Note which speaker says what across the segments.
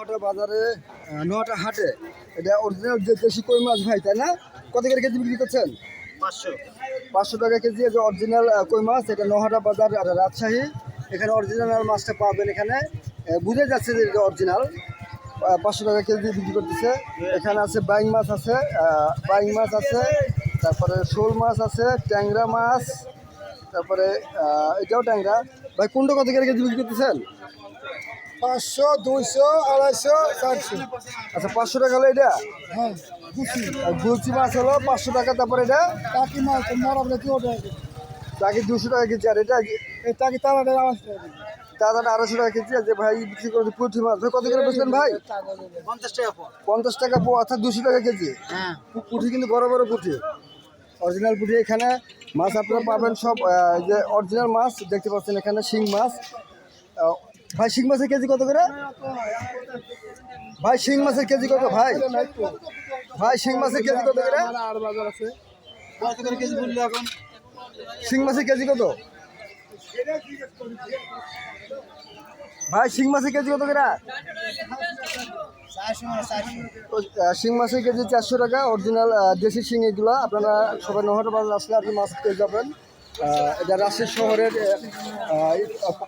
Speaker 1: নোহাটা বাজারে আহ, হাটে। এটা অরিজিনাল যে দেশি কই মাছ ভাই তাই না? কত করে কেজি বিক্রি করছেন?
Speaker 2: পাঁচশো।
Speaker 1: পাঁচশো টাকা কেজি যে অরিজিনাল কই মাছ এটা নোহাটা বাজার আর রাজশাহী। এখানে অরিজিনাল মাছটা পাবেন এখানে। বুঝে যাচ্ছে যে এটা অরিজিনাল পাঁচশো টাকা কেজি বিক্রি করতেছে। এখানে আছে বাইং মাছ আছে বাইং মাছ আছে তারপরে শোল মাছ আছে ট্যাংরা মাছ তারপরে এটাও ট্যাংরা। ভাই কোনটা কত করে কেজি বিক্রি করতেছেন?
Speaker 3: পাঁচশো দুইশো আড়াইশো চারশো।
Speaker 1: আচ্ছা পাঁচশো টাকা হলো এটা?
Speaker 3: হ্যাঁ বুঝছি
Speaker 1: আর গুলচি মাছ হলো পাঁচশো টাকা তারপরে এটা?
Speaker 3: টাকি মাছ মরা কি ওটা
Speaker 1: তাকে দুশো টাকা কেজি আর এটা
Speaker 3: এই টাকি তাড়াতাড়ি আড়াইশো টাকা
Speaker 1: দাদা আড়াইশো টাকা কেজি আর যে ভাই বিক্রি করছে পুঁটি মাছ ভাই কত করে বেচলেন ভাই?
Speaker 2: পঞ্চাশ টাকা
Speaker 1: পঞ্চাশ টাকা পো অর্থাৎ দুশো টাকা কেজি?
Speaker 2: হ্যাঁ।
Speaker 1: পুঁটি কিন্তু বড় বড় পুঁটি। অরিজিনাল পুঁটি এখানে মাছ আপনারা পাবেন সব যে অরিজিনাল মাছ দেখতে পাচ্ছেন এখানে শিং মাছ ভাই, শিং মাছের কেজি কত করে? ভাই, শিং মাছের কেজি কত, ভাই? ভাই, শিং মাছের কেজি কত করে? শিং মাছের কেজি কত? ভাই, শিং মাছের কেজি কত করে? শিং মাছের কেজি চারশো টাকা। অরিজিনাল দেশি শিং এগুলো। আপনারা সবাই নহর বাজার আসলে আপনি মাছ পেয়ে যাবেন। এটা রাজশাহী শহরের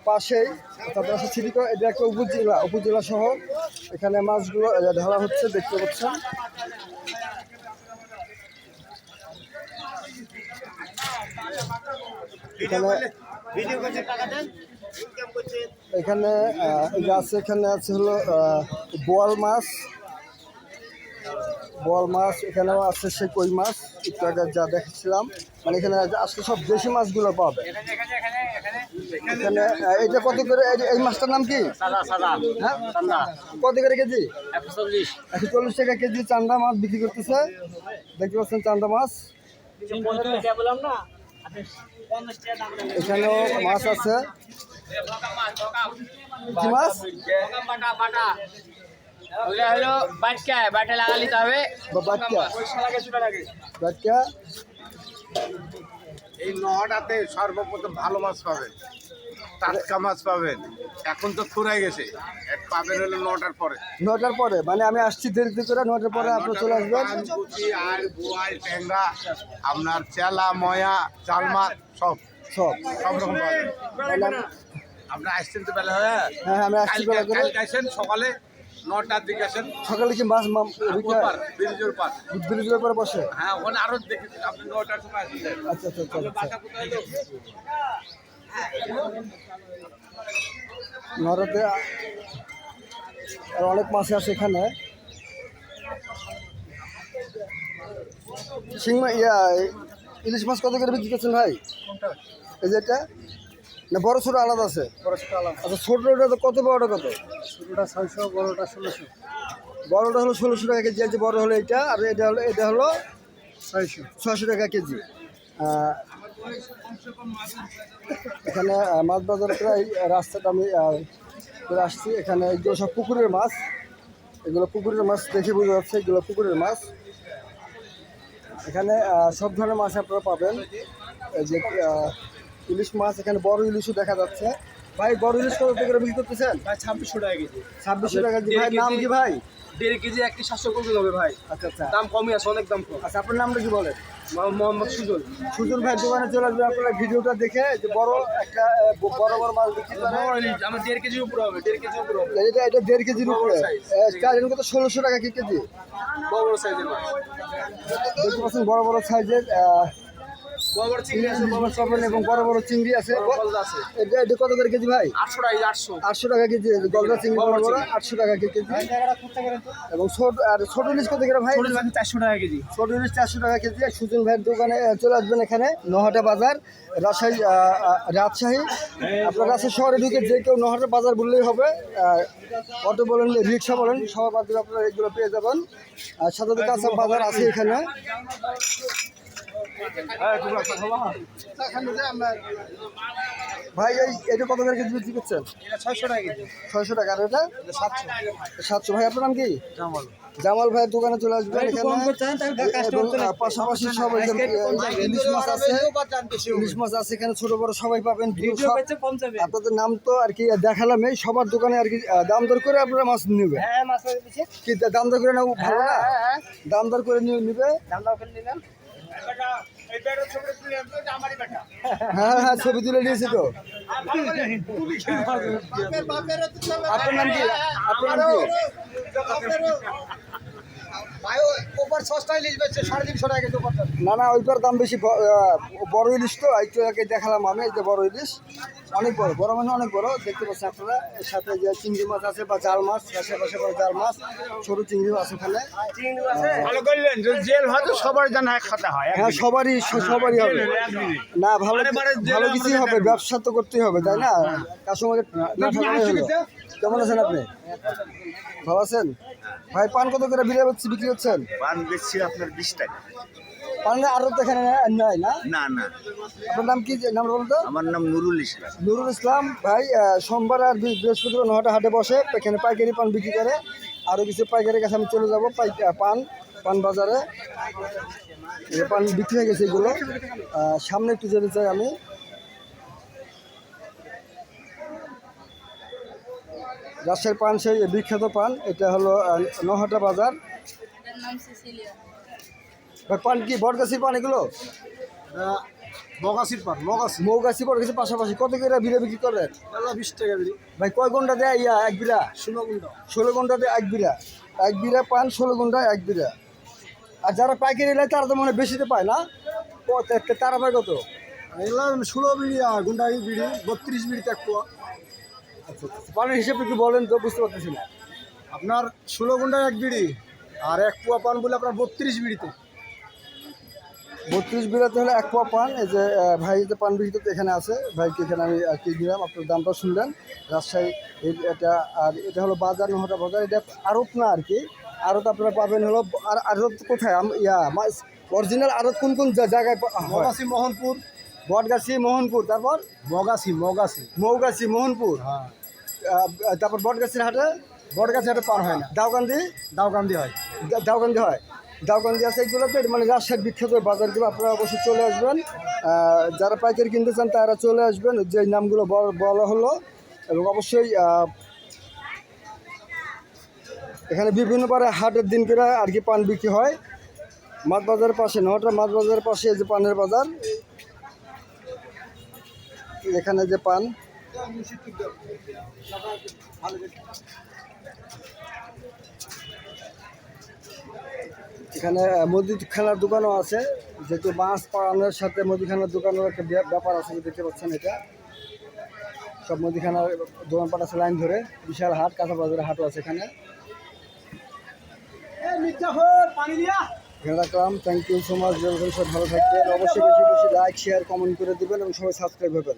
Speaker 1: পাশেই অর্থাৎ রাজশাহী সিটি এটা একটা উপজেলা উপজেলা শহর। এখানে মাছগুলো ঢালা হচ্ছে, দেখতে পাচ্ছেন। এখানে এখানে আছে এখানে আছে হলো বোয়াল মাছ। বোয়াল মাছ এখানেও আছে সেই কই মাছ। একটু আগে যা দেখেছিলাম। মানে এখানে আসলে সব দেশি মাছগুলো পাবে। এখানে এটা কত করে এই- মাছটার নাম কি? হ্যাঁ? কত করে কেজি?
Speaker 2: একশো চল্লিশ।
Speaker 1: টাকা কেজি চান্দা মাছ বিক্রি করতেছে। দেখতে পাচ্ছেন চান্দা মাছ। এখানেও মাছ আছে। কি মাছ?
Speaker 2: ওগুলো হলো বাটকা বাটা লাগা নিতে হবে।
Speaker 1: বা বাচ্চা বাচ্চা
Speaker 4: এই নহটাতে সর্বপ্রথম ভালো মাছ পাবেন। টাটকা মাছ পাবেন। এখন তো ফুরাই গেছে। এক পাবেন হলো নটার পরে।
Speaker 1: নটার পরে। মানে আমি আসছি দেরিতে করে নটার পরে আপনার চলে আসবেন।
Speaker 4: আর বোয়াল ট্যাংরা আপনার চেলা ময়া চাল মাছ সব।
Speaker 1: সব।
Speaker 4: সব রকম পাবেন।
Speaker 1: তাহলে
Speaker 4: আপনি আসছেন তো বেলা হয়ে?
Speaker 1: হ্যাঁ আমি আসছি বেলা করে।
Speaker 4: সকালে। নটার দিকে আসেন।
Speaker 1: সকালে কি মাছ মাম-
Speaker 4: পার ব্রিজের পার।
Speaker 1: ব্রিজের বসে?
Speaker 4: হ্যাঁ ওখানে আরও দেখি আপনি নটার সময়
Speaker 1: আচ্ছা আচ্ছা আচ্ছা আচ্ছা? নরতে আর অনেক মাছ আছে এখানে। ইয়া ইলিশ মাছ কত করে বিক্রি করছেন ভাই? এই যে এটা? না বড় ছোট আলাদা আছে? আচ্ছা ছোটটা তো কত বড়টা কত?
Speaker 3: ছোটোটা ছয়শো বড়োটা ষোলোশো।
Speaker 1: বড়টা হলো ষোলোশো টাকা কেজি আছে বড় হলো এটা আর এটা হলো এটা হলো
Speaker 3: ছয়শো।
Speaker 1: ছয়শো টাকা কেজি। এখানে মাছ বাজারে প্রায় রাস্তাটা আমি করে আসছি। এখানে এগুলো সব পুকুরের মাছ। এগুলো পুকুরের মাছ দেখে বোঝা যাচ্ছে এগুলো পুকুরের মাছ। এখানে সব ধরনের মাছ আপনারা পাবেন। এই যে ইলিশ মাছ এখানে বড় ইলিশও দেখা যাচ্ছে। ভাই বড় ইলিশ কত করে বিক্রি করতেছেন?
Speaker 3: ভাই ছাব্বিশশো টাকা কেজি।
Speaker 1: ছাব্বিশশো টাকা কেজি। ভাই নাম কি ভাই?
Speaker 3: দেড় কেজি একটি সাতশো করতে হবে ভাই।
Speaker 1: আচ্ছা আচ্ছা।
Speaker 3: দাম কমই আছে অনেক দাম কম।
Speaker 1: আচ্ছা আপনার নামটা কি বলেন?
Speaker 3: মোহাম্মদ সুজন।
Speaker 1: সুজন ভাই দোকানে চলে আসবে আপনারা ভিডিওটা দেখে যে বড় একটা বড় বড় মাছ বিক্রি করে।
Speaker 3: আমার দেড় কেজির উপরে হবে দেড় কেজির উপরে হবে।
Speaker 1: এটা এটা দেড় কেজির উপরে। কত ষোলোশো টাকা কি কেজি?
Speaker 3: বড় বড় সাইজের মাছ।
Speaker 1: দেখতে পাচ্ছেন বড় বড় সাইজের
Speaker 3: বড় বড় চিংড়ি আছে বড় বড়
Speaker 1: পাবেন এবং বড় বড় চিংড়ি আছে।
Speaker 3: গলদা
Speaker 1: এটা এটা কত করে কেজি ভাই?
Speaker 3: আটশো টাকা
Speaker 1: কেজি গলদা চিংড়ি বড় বড় আটশো টাকা কেজি। এবং ছোট আর ছোট ইলিশ কত করে ভাই?
Speaker 3: চারশো টাকা কেজি।
Speaker 1: ছোট ইলিশ চারশো টাকা কেজি। সুজন ভাইয়ের দোকানে চলে আসবেন এখানে নহটা বাজার রাজশাহী রাজশাহী। আপনার রাজশাহী শহরে ঢুকে যে কেউ নহটা বাজার বললেই হবে। অটো বলেন রিক্সা বলেন সবার মাধ্যমে আপনারা এগুলো পেয়ে যাবেন। কাঁচা বাজার আছে এখানে। ভাই এই এটা কত করে কেজি বিক্রি করছেন?
Speaker 3: ছয়শো টাকা
Speaker 1: ছয়শো টাকা আর এটা?
Speaker 3: সাতশো।
Speaker 1: সাতশো। ভাই আপনার নাম কি?
Speaker 3: জামাল।
Speaker 1: জামাল ভাইয়ের দোকানে চলে আসবেন পাশাপাশি সব এখানে, আহ, ইলিশ মাছ আছে। ইলিশ মাছ আছে এখানে ছোট বড় সবাই পাবেন। আপনাদের নাম তো আর কি দেখালাম এই সবার দোকানে আর কি দাম দর করে আপনারা মাছ নেবে
Speaker 3: হ্যাঁ
Speaker 1: কি দাম দর করে নেব ভালো না? দাম দর করে নিয়ে নিবে? হ্যাঁ হ্যাঁ ছবি তুলে নিয়েছি তো। আপনার নাম কি? আপনার নাম কি? না না ওইটার দাম বেশি বড় ইলিশ তো একটু আগে দেখালাম আমি এই যে বড় ইলিশ। অনেক বড় বড় মানে অনেক বড় দেখতে পাচ্ছেন আপনারা এর সাথে যে চিংড়ি মাছ আছে বা জাল মাছ আশেপাশে বড় জাল মাছ ছোট চিংড়ি মাছ ওখানে।
Speaker 4: ভালো করলেন জেল হয় তো সবার জন্য খাতা হয়
Speaker 1: হ্যাঁ সবারই সবারই হবে। না ভালো ভালো কিছুই হবে ব্যবসা তো করতেই হবে তাই না? ঠকানোই হলো কেমন আছেন আপনি? ভালো আছেন? ভাই পান কত করে বিরিয়া হচ্ছে বিক্রি করছেন
Speaker 4: পান বেচছি আপনার বিশ টাকা।
Speaker 1: পান আরও তো এখানে নাই না?
Speaker 4: না না।
Speaker 1: আপনার নাম কি নাম বলুন তো?
Speaker 4: আমার নাম নুরুল ইসলাম।
Speaker 1: নুরুল ইসলাম ভাই সোমবার আর বৃহস্পতিবার নহাটা হাটে বসে এখানে পাইকারি পান বিক্রি করে। আরও কিছু পাইকারের কাছে আমি চলে যাব পাই পান পান বাজারে। পান বিক্রি হয়ে গেছে এগুলো। সামনে একটু যেতে চাই আমি। রাজশাহীর পান সেই বিখ্যাত পান এটা হলো নহাটা বাজার। পান কি বটগাছির পান এগুলো?
Speaker 3: পান
Speaker 1: মৌগাছি পাশাপাশি কত করে বিড়ে বিক্রি করেন?
Speaker 3: বিশ টাকা বিড়ি
Speaker 1: ভাই কয় ঘণ্টা দেয় ইয়া এক বিড়া
Speaker 3: ষোলো গুন্ডা
Speaker 1: ষোলো ঘন্টাতে এক বিড়া এক বিড়া পান ষোলো ঘন্টায় এক বিড়া আর যারা পাইকারি নেয় তারা তো মনে বেশিতে পায় না? তারা পায় কত?
Speaker 3: এগুলো ষোলো বিড়ি আর গুন্ডাই বিড়ি বত্রিশ বিড়ি এক পোয়া।
Speaker 1: আচ্ছা। পানের হিসেবে একটু বলেন তো বুঝতে পারতেছি না।
Speaker 3: আপনার ষোলো গুন্ডায় এক বিড়ি আর এক পোয়া পান বলে আপনার বত্রিশ বিড়িতে।
Speaker 1: বত্রিশ বিড়াতে হলে এক পোয়া পান এই যে ভাই যে পান করতে এখানে আছে ভাইকে এখানে আমি কি দিলাম আপনার দামটা শুনলেন। রাজশাহী এটা আর এটা হলো বাজার নহটা বাজার এটা আরত না আর কি। আরত আপনারা পাবেন হলো আর আরত কোথায়? ইয়া অরিজিনাল আড়ত কোন কোন জায়গায়
Speaker 3: মোহনপুর
Speaker 1: বটগাছি মোহনপুর তারপর?
Speaker 3: মগাছি মগাছি।
Speaker 1: মৌগাছি মোহনপুর।
Speaker 3: হ্যাঁ।
Speaker 1: তারপর বটগাছির হাটে?
Speaker 3: বটগাছি হাটে পার হয় না।
Speaker 1: দাওকান্দি
Speaker 3: দাওকান্দি হয়।
Speaker 1: দাওকান্দি হয়। দাওকান্দি আছে এগুলোতে মানে রাজশাহীর বিখ্যাত বাজারগুলো আপনারা অবশ্যই চলে আসবেন। যারা পাইকারি কিনতে চান তারা চলে আসবেন। যে নামগুলো বল- হলো এবং অবশ্যই এখানে বিভিন্ন পারে হাটের দিন করে আর কি পান বিক্রি হয়। মাছ বাজারের পাশে নটা মাছ বাজারের পাশে এই যে পানের বাজার এখানে যে পান? এখানে মুদিখানার দোকানও আছে। যেহেতু মাছ পাড়ানোর সাথে মুদিখানার দোকানের একটা ব্যাপার আছে, দেখতে পাচ্ছেন এটা। সব মুদিখানার দোকানপাট আছে লাইন ধরে। বিশাল হাট, কাঁচা বাজারের হাটও আছে এখানে। রাখলাম। থ্যাংক ইউ সো মাচ ভালো থাকবেন। অবশ্যই বেশি বেশি লাইক শেয়ার কমেন্ট করে দিবেন এবং সবাই সাবস্ক্রাইব হবেন।